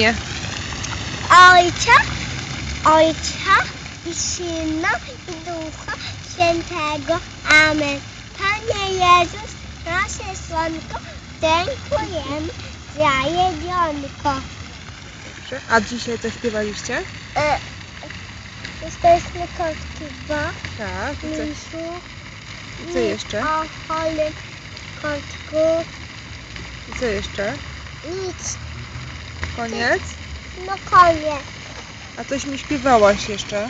imię? Ojca, Ojca i Syna i Ducha Świętego. Amen. Panie Jezus, nasze słonko, dziękujemy za jedionko. Dobrze. A dzisiaj co śpiewaliście? E, jesteśmy kotki dwa, Tak. I co, misiu. i co jeszcze? O, chory kotku. I co jeszcze? Nic, Koniec? no koniec. A coś mi śpiewałaś jeszcze?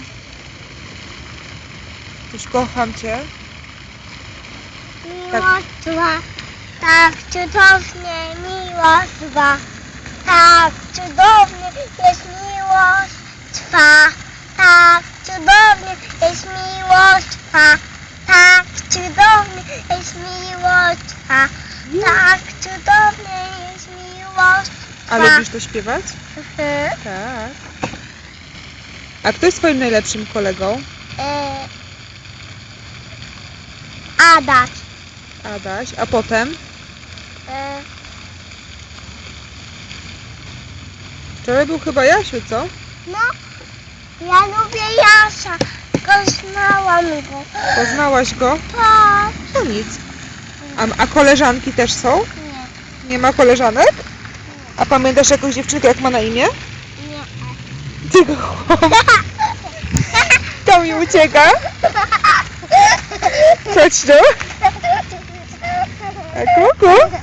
Coś kocham cię. Miłość dwa, tak cudownie miłość dwa, tak cudownie jest miłość twa, tak cudownie jest miłość twa, tak cudownie jest miłość twa, tak cudownie A lubisz to śpiewać? Mhm. Tak. A kto jest twoim najlepszym kolegą? E, Adaś. Adaś. A potem? E, Wczoraj był chyba Jasiu, co? No, ja lubię Jasia, tylko znałam go. Poznałaś go? Tak. To nic. A, a koleżanki też są? Nie, Nie ma koleżanek? A pamiętasz jakąś dziewczynkę, jak ma na imię? nie. Tylko chłop. To mi ucieka. Chodź tu. A kuku.